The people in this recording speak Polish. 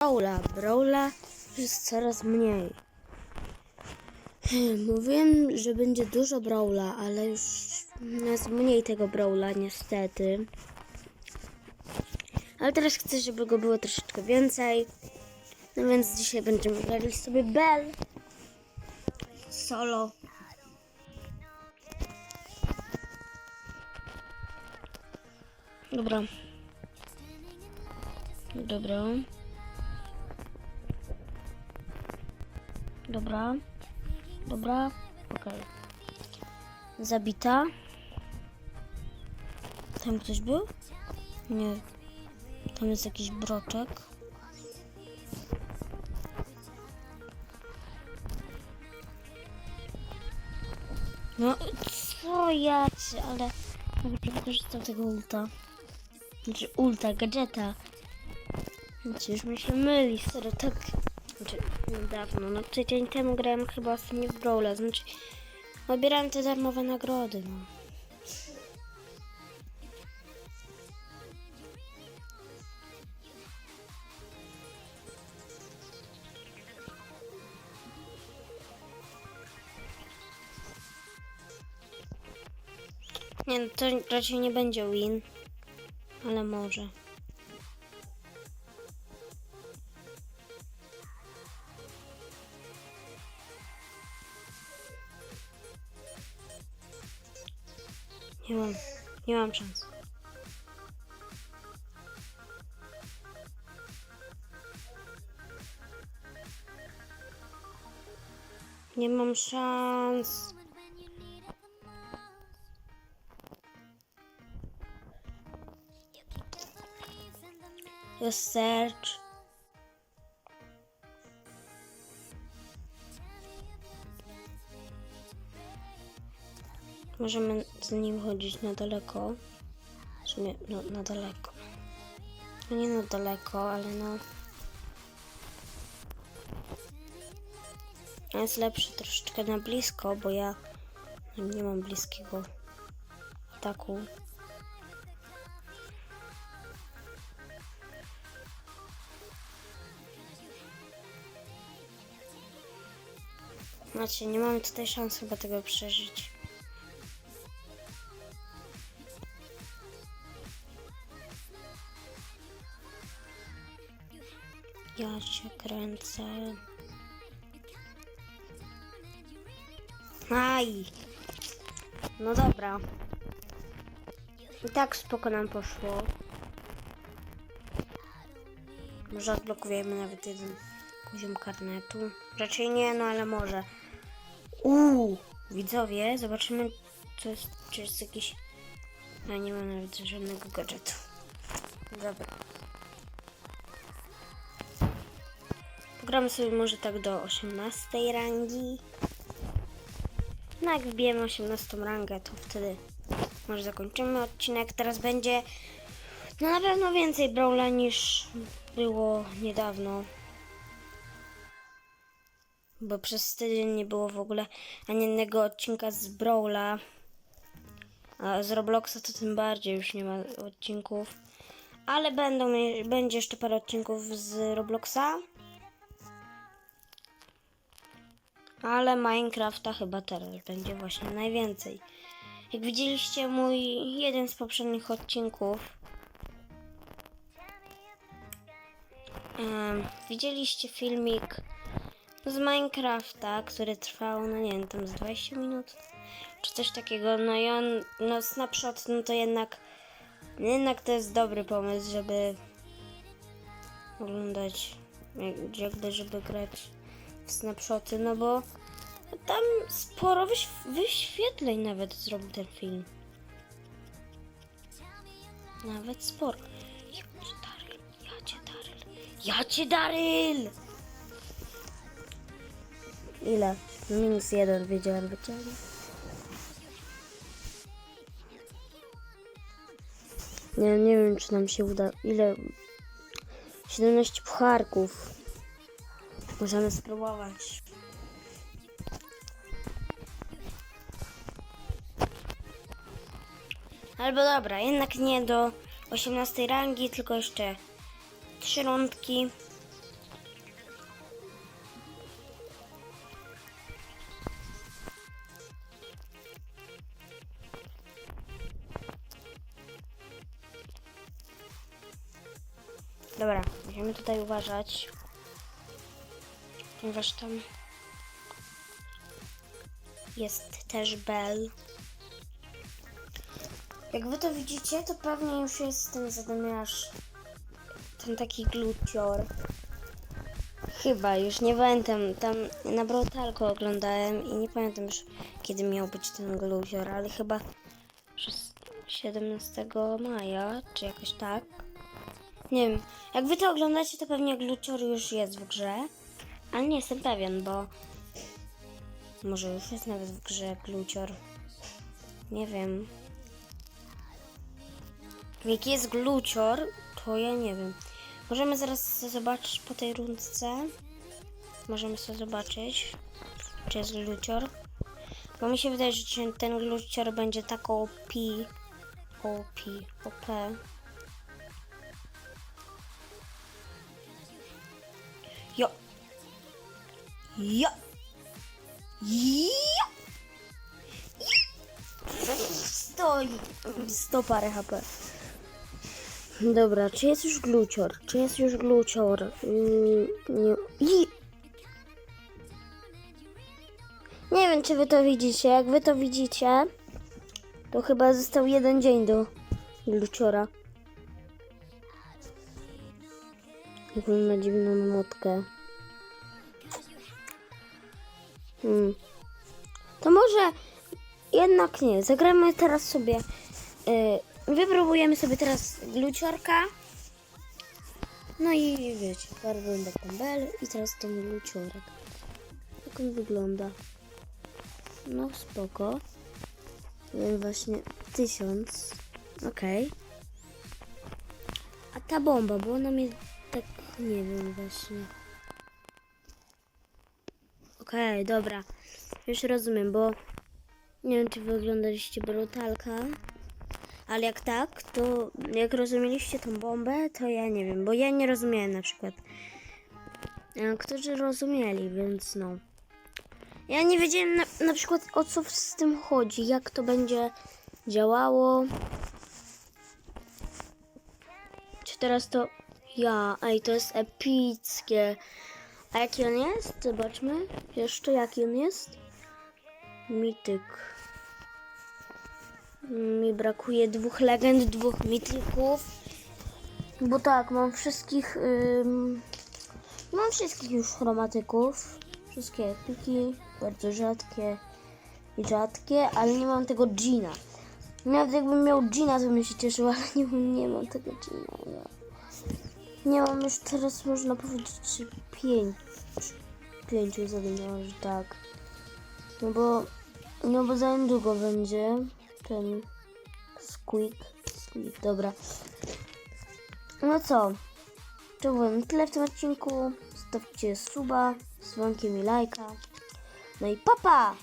Brawla, Brawla jest coraz mniej. Hmm, Mówiłem, że będzie dużo Brawla, ale już jest mniej tego Brawla niestety. Ale teraz chcę, żeby go było troszeczkę więcej. No więc dzisiaj będziemy grali sobie Bell. Solo. Dobra. Dobra. Dobra. Dobra. Okej. Zabita. Tam ktoś był? Nie. Tam jest jakiś broczek. No, co ja ale dobrze wykorzystam tego ulta. Znaczy ulta, gadżeta. Znaczy, już mi się myli, serio, tak. Znaczy, niedawno, no tydzień temu grałem chyba ostatnio w Brawla, znaczy odbierałem te darmowe nagrody, no. Nie, no to raczej nie będzie win, ale może. Nie mam, nie mam szans. Nie mam szans. Jest search. Możemy z nim chodzić na daleko. W sumie, no, na daleko. No nie na daleko, ale no. Jest lepszy troszeczkę na blisko, bo ja nie mam bliskiego ataku. Znaczy, nie mamy tutaj szans chyba tego przeżyć. Ja się kręcę. Aj! No dobra. I tak spoko nam poszło. Może odblokujemy nawet jeden poziom karnetu. Raczej nie, no ale może. Uuu, widzowie, zobaczymy, co jest, czy jest jakiś... No nie mam nawet żadnego gadżetu. Dobra. Pogramy sobie może tak do 18 rangi. No jak wbijemy 18 rangę, to wtedy może zakończymy odcinek. Teraz będzie no na pewno więcej Brawla niż było niedawno. Bo przez tydzień nie było w ogóle ani jednego odcinka z Brawla. A z Robloxa to tym bardziej już nie ma odcinków. Ale będą, będzie jeszcze parę odcinków z Robloxa. Ale Minecrafta chyba teraz będzie właśnie najwięcej. Jak widzieliście mój jeden z poprzednich odcinków, widzieliście filmik z Minecrafta, który trwał, no nie wiem, tam z 20 minut, czy coś takiego, no i on, no snapshot, no to jednak, jednak to jest dobry pomysł, żeby oglądać, jak- jakby, żeby grać w snapshoty, no bo tam sporo wyś- wyświetleń nawet zrobił ten film. Nawet sporo. Ja cię Daryl, ja cię Daryl, ja cię Daryl! Ile? Minus jeden wiedziałem wyciągnąć. Nie, nie wiem czy nam się uda. Ile? 17 pucharków. Możemy spróbować. Albo dobra, jednak nie do 18 rangi, tylko jeszcze trzy rundki. Dobra, musimy tutaj uważać. Ponieważ tam jest też Bell. Jak wy to widzicie, to pewnie już jest ten zadymiarz, ten taki glucior. Chyba, już nie pamiętam, tam na Brotalku oglądałem i nie pamiętam już kiedy miał być ten glucior, ale chyba przez 17 maja, czy jakoś tak. Nie wiem, jak wy to oglądacie, to pewnie glucior już jest w grze, ale nie jestem pewien, bo może już jest nawet w grze glucior. Nie wiem. Jak jest glucior, to ja nie wiem. Możemy zaraz zobaczyć po tej rundce. Możemy sobie zobaczyć, czy jest glucior. Bo mi się wydaje, że ten glucior będzie tak OP. OP. OP. Jo. Jo. Jo. Stoi. Sto parę HP. Dobra, czy jest już glucior? Czy jest już glucior? Yy, nie. I... nie wiem, czy wy to widzicie. Jak wy to widzicie, to chyba został jeden dzień do gluciora. Jaką ma dziwną motkę. Hmm. To może jednak nie. Zagramy teraz sobie. Yy, wypróbujemy sobie teraz gluciorka. No i wiecie, bardzo tam bel i teraz ten gluciorek. Jak on wygląda? No spoko. Wiem właśnie tysiąc. Okej. A ta bomba, bo ona mnie nie wiem właśnie. Okej, dobra. Już rozumiem, bo nie wiem, czy wy oglądaliście Brutalka, ale jak tak, to jak rozumieliście tą bombę, to ja nie wiem, bo ja nie rozumiałem na przykład. A którzy rozumieli, więc no. Ja nie wiedziałem na, na przykład o co z tym chodzi, jak to będzie działało. Czy teraz to ja, ej, to jest epickie. A jaki on jest? Zobaczmy jeszcze jaki on jest. Mityk. Mi brakuje dwóch legend, dwóch mityków. Bo tak, mam wszystkich. Ym, mam wszystkich już chromatyków. Wszystkie epiki, bardzo rzadkie i rzadkie, ale nie mam tego Gina. Nawet jakbym miał Gina, to bym się cieszył, ale nie, nie mam tego Gina. Nie mam już teraz, można powiedzieć, że pięć. Pięciu zadymiarzy, tak. No bo, no bo za niedługo będzie ten squeak. Squeak, dobra. No co? To było tyle w tym odcinku. Stawcie suba z dzwonkiem i lajka. No i papa!